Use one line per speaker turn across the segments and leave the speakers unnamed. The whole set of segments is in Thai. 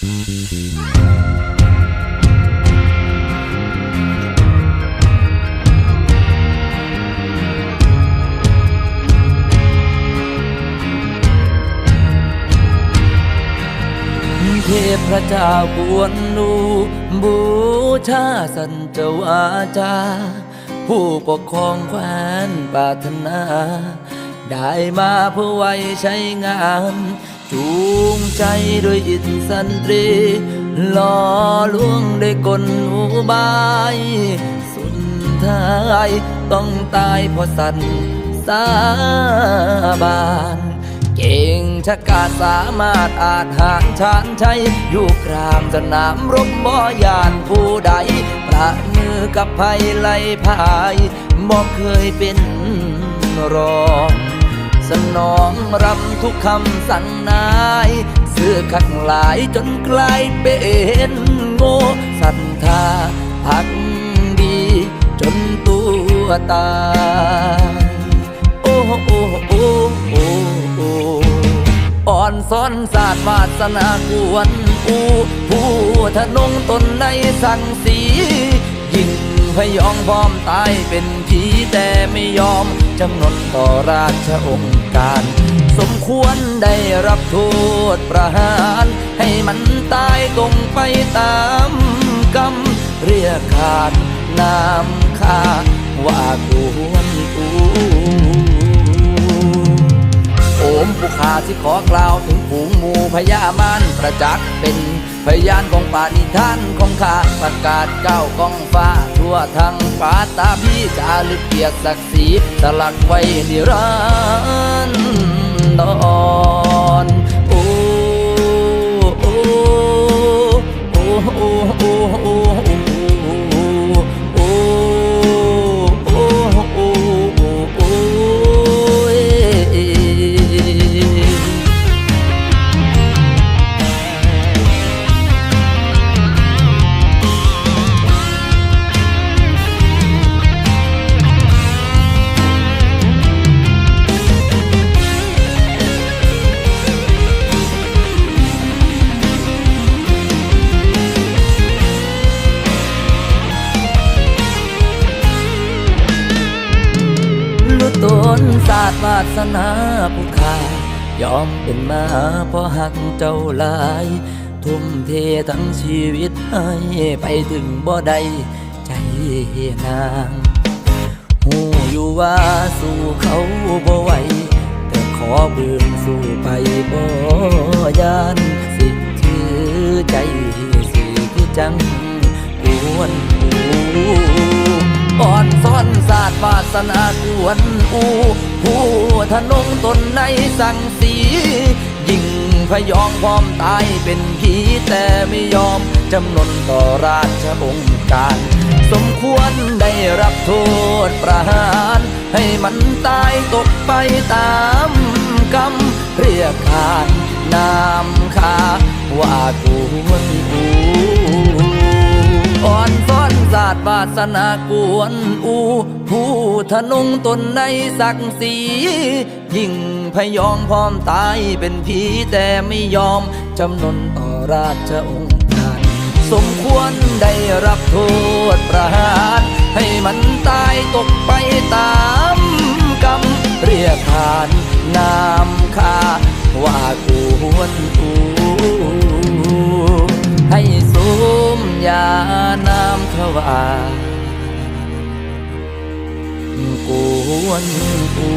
เทพระเจ้ากวนลูบูชาสันเจวาจา ผู้ปกครองแควนปาถนา ได้มาเพื่อไว้ใช้งาน จูงใจโดยอินสันตรีหล่อลวงด้วยกลอุบาย สุดท้ายต้องตายเพราะสันสาบานเก่งชะกาสามารถอาจหารชานชัยอยู่กลางสนามรบบ่ยานผู้ใด ประมือกับภัยไล่พายบ่เคยเป็นรอง สนองรำทุกคำสั่งนายเสื้อขัดหลายจนกลายเป็นโง่ศรัทธาพักดี จนตัวตายโอ้โอ้โอ้โอ้โอ้อ่อนซ้อนศาสตร์วาสนากวนอูผู้ทะนงตนในสั่งสียิ่งพยองพร้อมตายเป็นผีแต่ไม่ยอมจำนนต่อราชองค์ การ สมควรได้รับโทษประหาร ให้มันตายตรงไปตามกรรมเรียกขาดนามค่าว่าควรอูโอ มผู้ขาที่ขอกล่าวถึงผูงมูพญามันประจักษ์เป็นพยานของป่านิทานของข้าประกาศเก้ากองฟ้า ทั่วทั้งป่าตาพี่จาลึกเกียรติศักดิ์ศรีสลักไว้นิรันดร วาสนาผู้ขายอมเป็นมาเพราะหักเจ้าหลาย ทุ่มเททั้งชีวิตให้ไปถึงบ่ได้ใจนางหูอยู่ว่าสู้เขาบ่ไหวแต่ขอเบื่อสู้ไปบ่ยานสิถือใจสิคือจังกวนอู อ่อนซ้อนศาสตร์วาสนากวนอูผู้ทนงตนในสังสียิ่งพยองพร้อมตายเป็นผีแต่ไม่ยอมจำนนต่อราชองค์การ สมควรได้รับโทษประหาร ให้มันตายตกไปตามกรรมเรียกขานนามคาว่ากูวนอู อ่อนซ้อนศาสตร์วาสนากวนอูผู้ทะนงตนในศักดิ์ศรียิ่งพยองพร้อมตายเป็นผีแต่ไม่ยอม จำนนต่อราชองค์การ สมควรได้รับโทษประหาร ให้มันตายตกไปตามกรรมเรียกขานนามคาว่ากูวนอูให้สม ยาน้ำทวารกูวนอู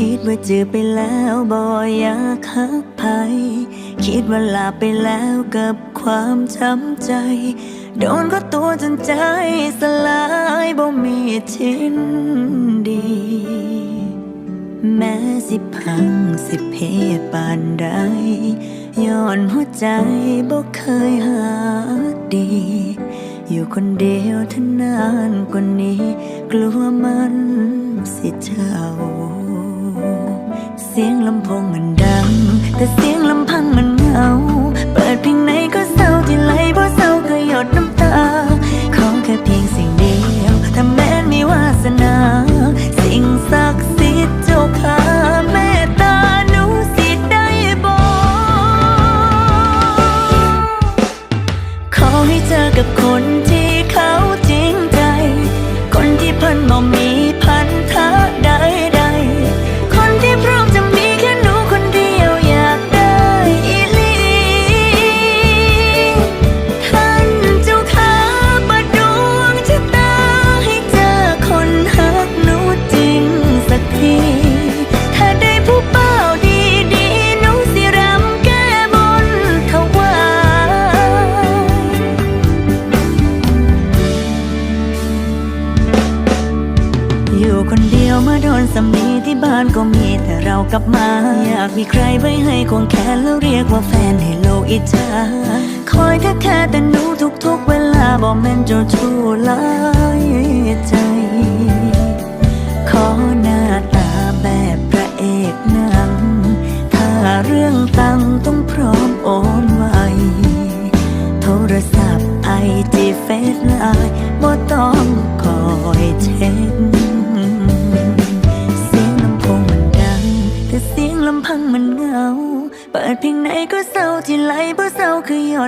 คิดว่าเจอไปแล้วบ่อยากหักใครคิดว่าลาไปแล้วกับความช้ำใจ โดนก็ตัวจนใจสลายบ่มีชิ้นดี แม้สิพังสิเพปานใดย้อนหัวใจบ่เคยหากดี อยู่คนเดียวทนานกว่านี้ กลัวมันสิเจ้า สียงลำโพงมันดัง แต่เสียงลำพังมันเหงา เปิดเพลงไหนก็เศร้าที่ไหลเพราะเศร้าก็หยดน้ำตา ของแค่เพียงสิ่งเดียว ถ้าแม้นมีวาสนา สิ่งศักดิ์สิทธิ์เจ้าข้าเมตตาหนูสิได้บอก ขอให้เจอกับคน กลับมา อยากมีใครไว้ให้ควงแขนแล้วเรียกว่าแฟนให้โลกอิจฉาคอยแค่แค่แต่หนูทุกๆเวลาบอกแม่นเจ้าชู้ลา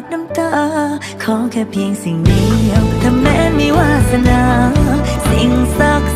ดน้ำตา ขอแค่เพียงสิ่งเดียว ถ้าแม้นมีวาสนา สิ่งศักดิ์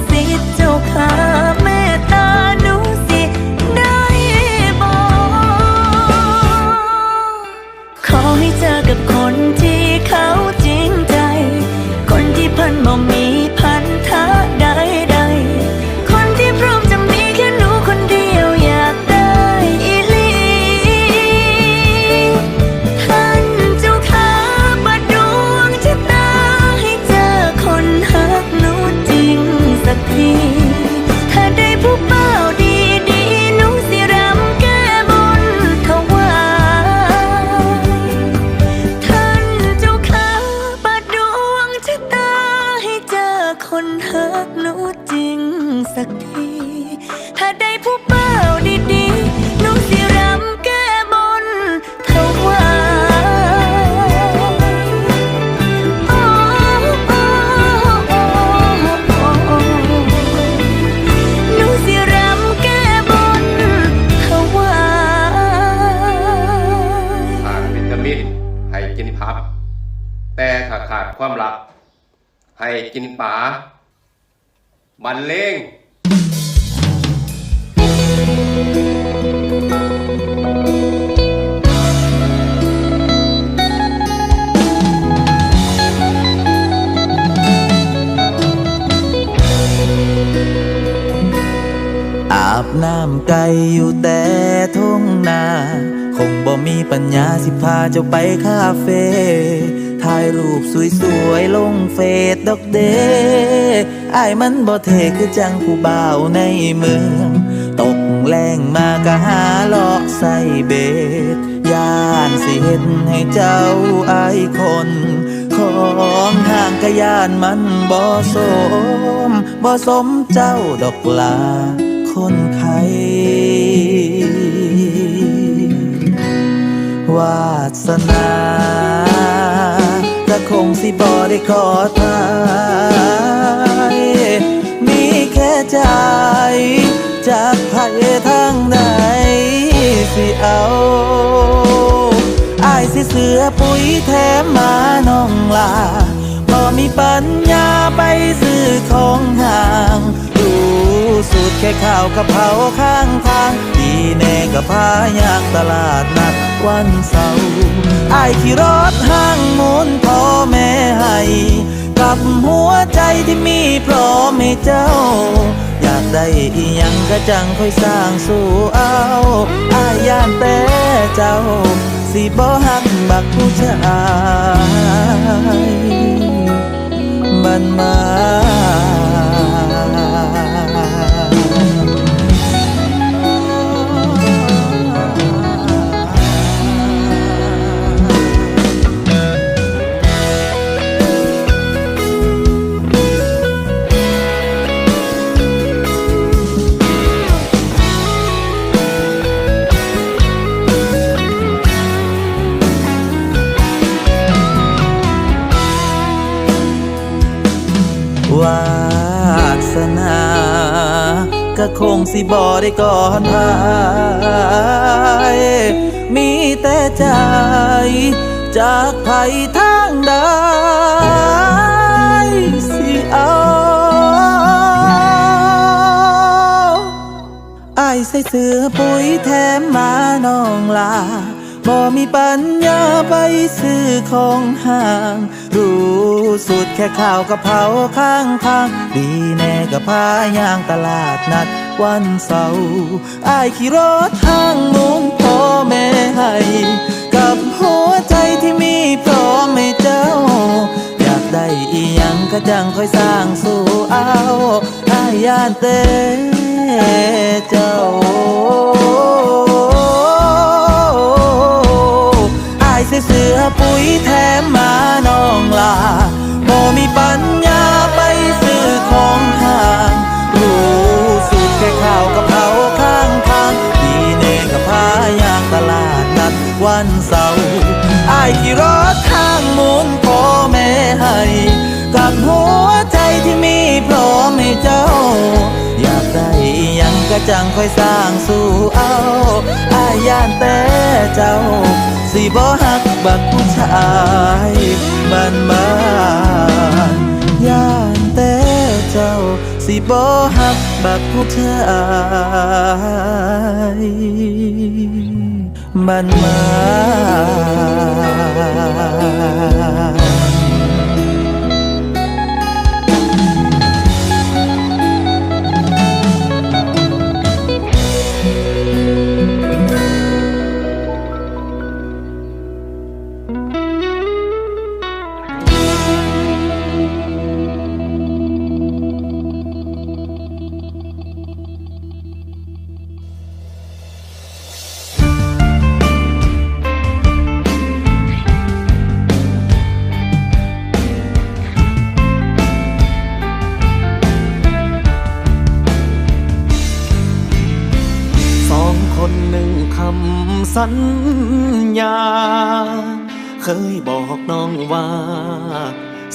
กินป
ลาบรรเลง
อาบน้ำไกลอยู่แต่ทุ่งนา คงบ่มีปัญญาสิพาเจ้าไปคาเฟ่ ถ่ายรูปสวยๆ ลงเฟซดอกเดอายมันบ่เทคือจังผู้บ่าวในเมือง ตกแรงมากะหาเลาะใส่เบ็ดย่านสิเห็นให้เจ้าไอายคน ของห่างกะยานมันบ่สมบ่สมเจ้าดอกลาคนไข้วาสนา คงสิบ่ได้ขอทายมีแค่ใจ จากไผทางใดสิเอาอายสิเสือปุ๋ยแถมมาน้องลาบ่มีปัญญาไปซื้อของห่า แค่ข้าวกะเพราข้างทางดีแน่กับพายางตลาดนัดวันเสาร์อายขี่รถห้างมุนพ่อแม่ให้กับหัวใจที่มีพร้อมให้เจ้า อยากได้อียังก็จังค่อยสร้างสู่เอาอายยานแต่เจ้า สิบ่หักบักผู้ชายบันมา คงสิบ่ได้ก่อนพายมีแต่ใจ จากภัยทางใดสิเอาอายใส่เสื้อปุ๋ยแถมมาน้องลา บ่มีปัญญาไปซื้อของห่าง รู้สุดแค่ข้าวกะเพราข้างทาง ดีแน่กับพายางตลาดนัดวันเสาร์อายขี่รถทางมุนพ่อแม่ให้กับหัวใจที่มีพร้อมให้เจ้า อยากได้อีหยังก็จังค่อยสร้างสู่เอาอายยานเต้เจ้า อายขี่รถทางมุนพ่อแม่ให้กับหัวใจที่มีพร้อมให้เจ้า อยากได้ยังก็จังค่อยสร้างสู่เอาอายานแต่เจ้า สิบ่ฮักบักผู้ชายบ้านบ้านย่านแต่เจ้า สิบ่ฮักบักผู้ชาย บ้านมา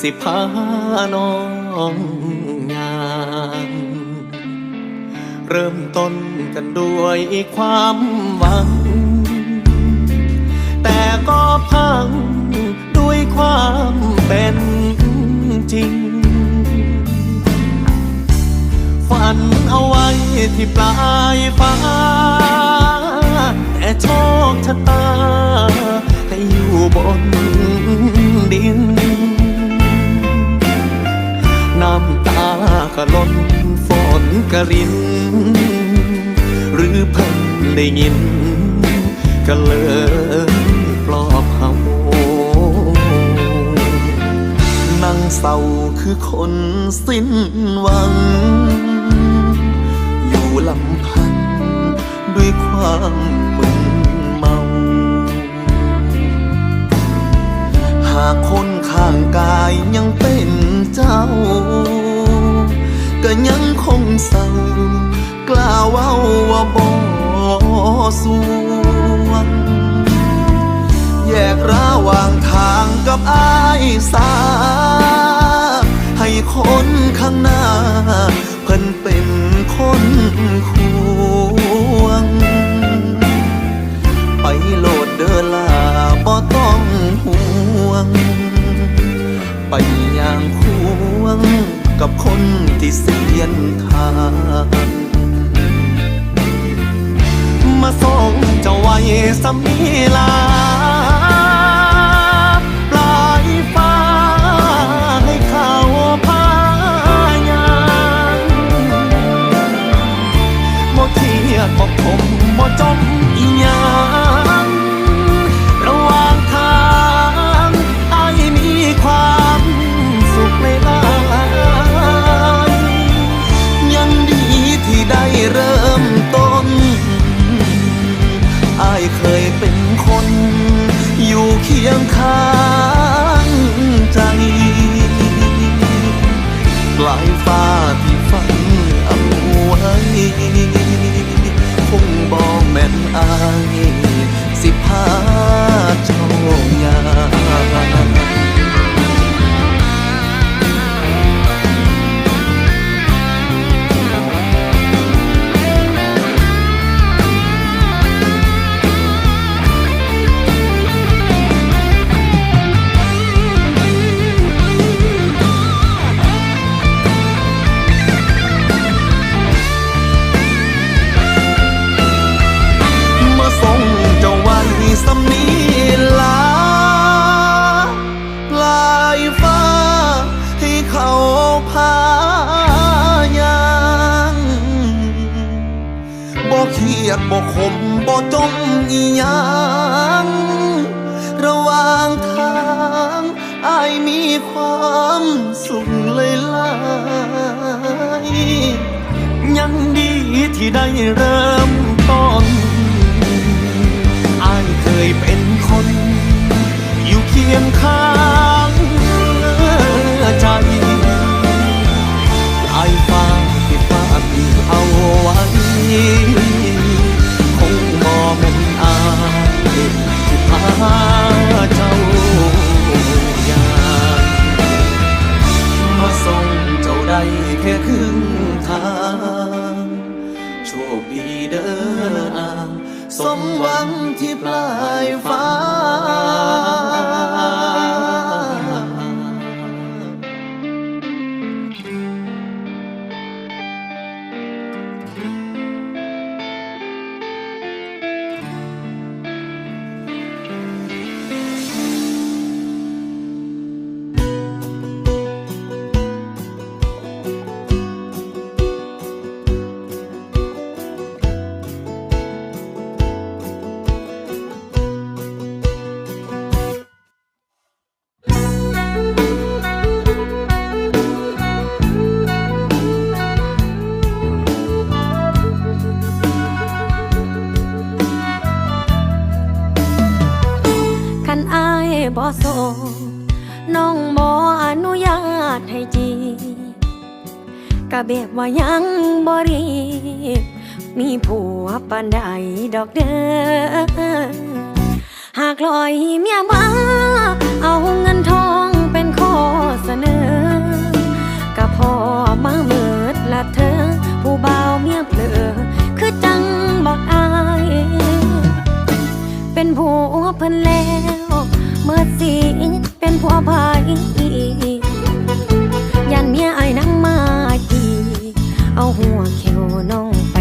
สิพาน้องงานเริ่มต้นกันด้วยความหวัง แต่ก็พังด้วยความเป็นจริง ฝันเอาไว้ที่ปลายฟ้า แต่โชคชะตาให้อยู่บนดิน ก็ล้นฝนกระริน หรือเพิ่งได้ยิน ก็เลยปลอบเขานั่งเศร้าคือคนสิ้นหวัง อยู่ลำพันด้วยความมึนเมา หากคนข้างกายยังเป็นเจ้า ก็ยังคงเศร้ากล้าเว้าว่าบ่สวงแยกระหว่างทางกับอายสา ให้คนข้างหน้า เพิ่นเป็นคนควง ไปโลดเดอลาบ่ต้องห่วง ไปอย่างควง กับคนที่เสียนทางมาส่งเจ้าไว้สมีลา ปลายฟ้าให้เขาพายางบ่เครียดบ่ขม ผายางบ่เครียดบ่ขมบ่จมอีหยางระหว่างทางอายมีความสุขเลยลาย
ยังดี
ที่ได้เริ่มต้นอายเคยเป็นคน อยู่เคียงข้าง แค่ครึ่งทาง โชคดีเด้อนาสมหวังที่ปลายฟ้า
บ้นใดดอกเด้อหากลอยเมียมาเอาเงินทองเป็นข้อเสนอกะพอมาเมิดละเธอ ผู้บ่าวเมียเผลอคือจังบอกอาย เป็นผัวเพิ่นแล้วเมื่อสีเป็นผัวภายยันเมียไอ้นั่งมาดีเอาหัวเขียวน้อง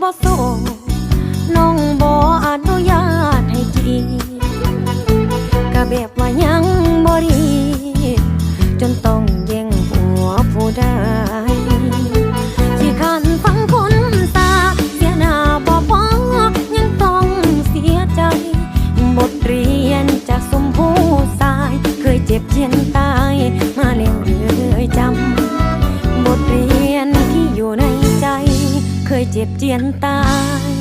บ่ส่งน้องบ่อนุญาตให้กินก็แบบว่ายังบ่ดี จนต้องแย่งหัวผู้ใดที่ขันฟังคนตาเสียหน้าบ่พอยังต้องเสียใจ บทเรียนจากสมผู้สาย เคยเจ็บเจียนตา บเจียนตาย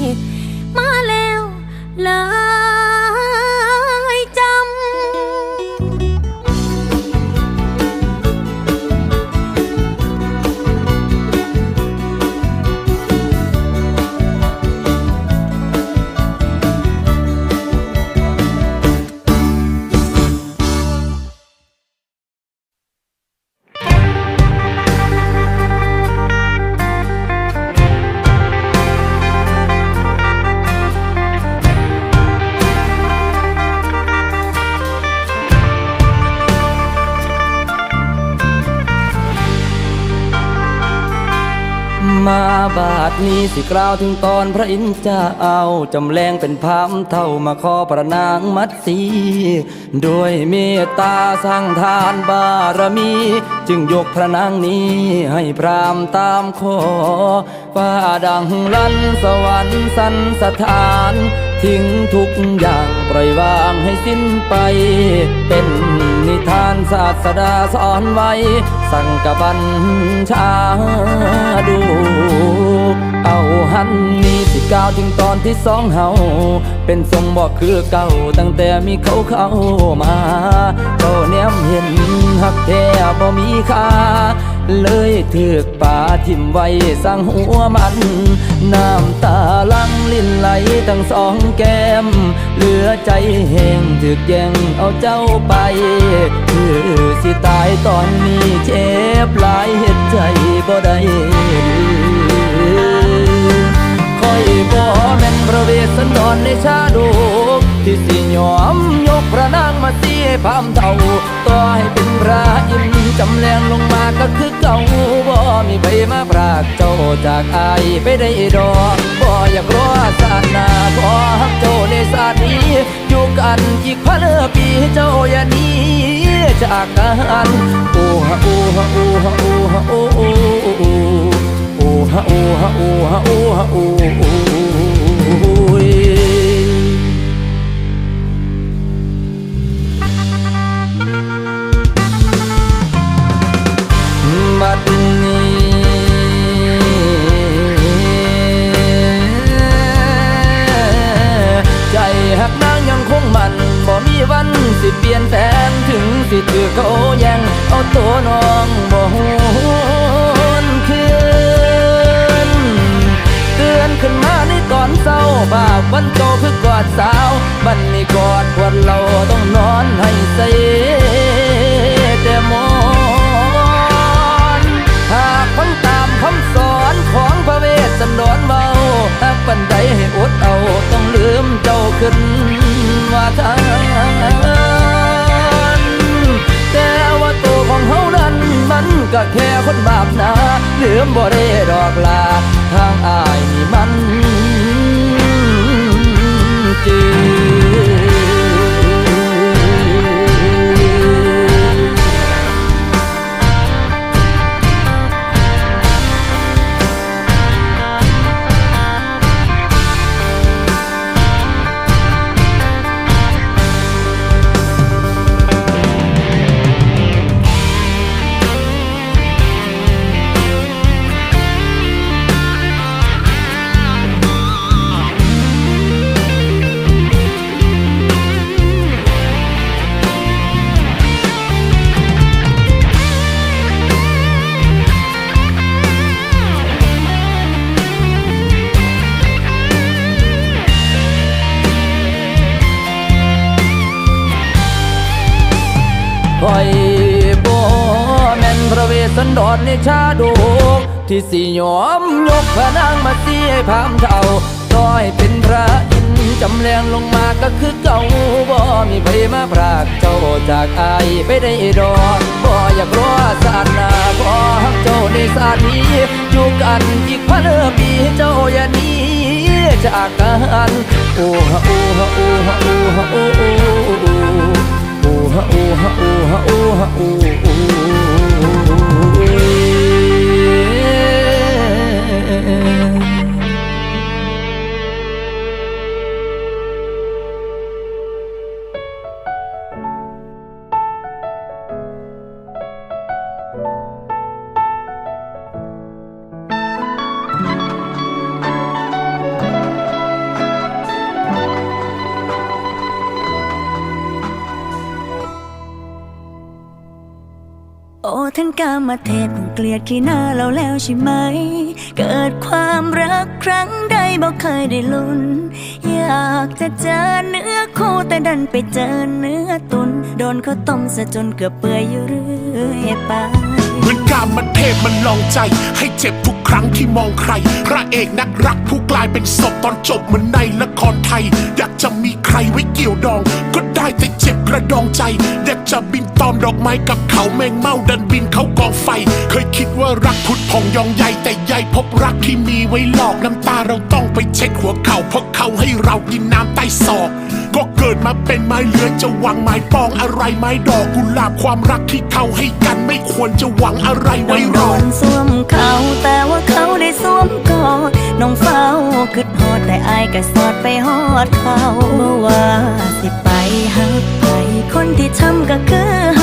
สิกล่าวถึงตอนพระอินทร์จะเจ้าจำแรงเป็นพามเท่ามาขอประนางมัดสีด้วยเมตตาสร้างทานบารมี จึงยกพระนางนี้ให้พรามตามขอฟ้าดังลันสวรรค์สันสถานทิ้งทุกอย่างปล่อยวางให้สิ้นไป เป็นนิทานศาสดาสอนไว้ สั่งกบัญชาดู เอาหันนี้สิก้าวถึงตอนที่สองเฮาเป็นทรงบอกคือเก่าตั้งแต่มีเขาเข้ามาก็แนมเห็นหักแท้บ่มีค่าเลยถือกป่าทิมไว้สร้างหัวมัน น้ำตาลังลิ้นไหลทั้งสองแก้ม เหลือใจแห้งถึกแย่งเอาเจ้าไปคือสิตายตอนนี้เจ็บหลายเหตุใจบ่ได้ อยบ่แม่นพระเวสสันดรในชาดกที่สิยอมยกพระนางมาเสียพามเท่าต่อให้เป็นพระอินจำแรงลงมาก็คือเก่าบ่มีใครมาปรากเจ้าจากอายไปได้ดอกบ่อยากรอศาสนาขอฮักเจ้าในศาสนี้อยู่กันอีกพันปีเจ้าอย่านี้จากกันโอ้ฮะโอ้ฮะโอ้ฮะโอ้ฮะโอ้โอ้โอ้โอ้ ฮะโอฮะโอฮะโอฮะโอบัดนี้ใจหักนางยังคงมันบ่มีวันสิเปลี่ยนแปลงถึงสิถือเขาแย่งเอาตัวน้องบ่ห บาปวันโตคือกอดสาว บันนี้กอดควรเราต้องนอนให้ใสแต่มอนหากฟังตามคำสอนของพระเวสสันดรเบาหากปันใดให้อดเอาต้องลืมเจ้าขึ้นว่าทานแต่ว่าตัวของเฮานั้นมันก็แค่คนบาปนะลืมบ่ได้ดอกลาทางอายนี่มัน จื คอยบ่แม่นพระเวสสันดรในชาดกที่สิยอมยกพระนางมาเสียให้พามเท่าต่อยเป็นพระอินจำแรงลงมาก็คือเก่าบ่มีใครมาพรากเจ้าจากอายไปได้ดอกบ่อยากรอศาสนาขอฮักเจ้าในศาสตร์นี้อยู่กันอีกพันปีเจ้าอย่าหนี้จากกันโอ้ฮะโอ้ฮะโอ้ฮะโอ้ฮะโอ้โอ้โอ้โอ้ ฮะโอฮะโอฮะโอฮะโอโอ
นกามาเทศคงเกลียดขี้หน้าเราแล้วใช่ไหม เกิดความรักครั้งใดบอกเคยได้ลุ้น อยากจะเจอเนื้อคู่แต่ดันไปเจอเนื้อตุน โดนเขาต้มซะจนเกือบเปื่อยอยู่เรื่อยไป
เหมือนกามาเทพมันลองใจให้เจ็บทุก รั้งที่มองใคร พระเอกนักรักผู้กลายเป็นศพตอนจบเหมือนในละครไทย อยากจะมีใครไว้เกี่ยวดอง ก็ได้แต่เจ็บกระดองใจ อยากจะบินตอมดอกไม้กับเขาแมงเมาดันบินเขากองไฟ เคยคิดว่ารักพุดพองยองใหญ่แต่ใหญ่พบรักที่มีไว้หลอกน้ำตาเราต้องไปเช็ดหัวเข่าเพราะเขาให้เรากินน้ำใต้ศอกก็เกิดมาเป็นไม้เลื้อยจะหวังไม้ปองอะไรไม้ดอกกุหลาบความรักที่เขาให้กันไม่ควรจะหวังอะไรไว้รอ
นสวมเขาแต่ว่า ก็สอดไปฮอดเขาบ่ว่าสิไปหักไปคนที่ทำก็คือ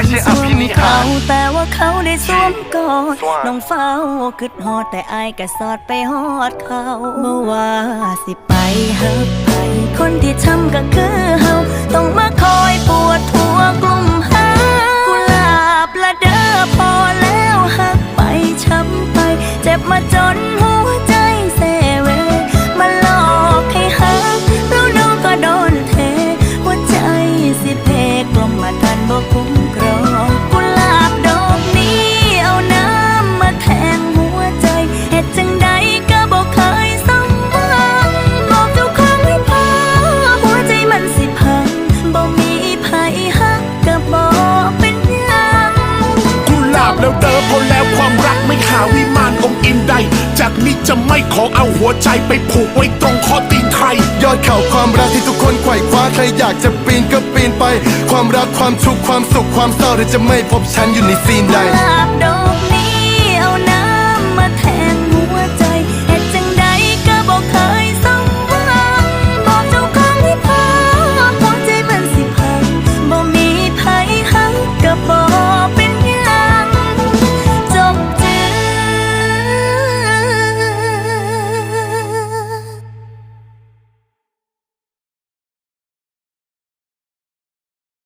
ไม่ใช่อภินิหาร
แต่ว่าเขาได้สวมกอดน้องเฝ้าคิดฮอดแต่อายก็สอดไปฮอดเขาบ่ว่าสิไปหักไป คนที่ทำก็คือเฮาต้องมาคอยปวดหัวกลุ่มหากุหลาบละเด้อพอแล้วหักไปช้ำไป เจ็บมาจนหัว จากนี้จะ
ไม่ขอเอาหัวใจไปผูกไว้ตรงข้อตีนใคร
ยอดเขาความรักที่ทุกคนไขว่คว้าใครอยากจะปีนก็ปีนไป ความรักความทุกข์ความสุขความเศร้าเธอจะไม่พบฉันอยู่ในซีนใด
ลาบด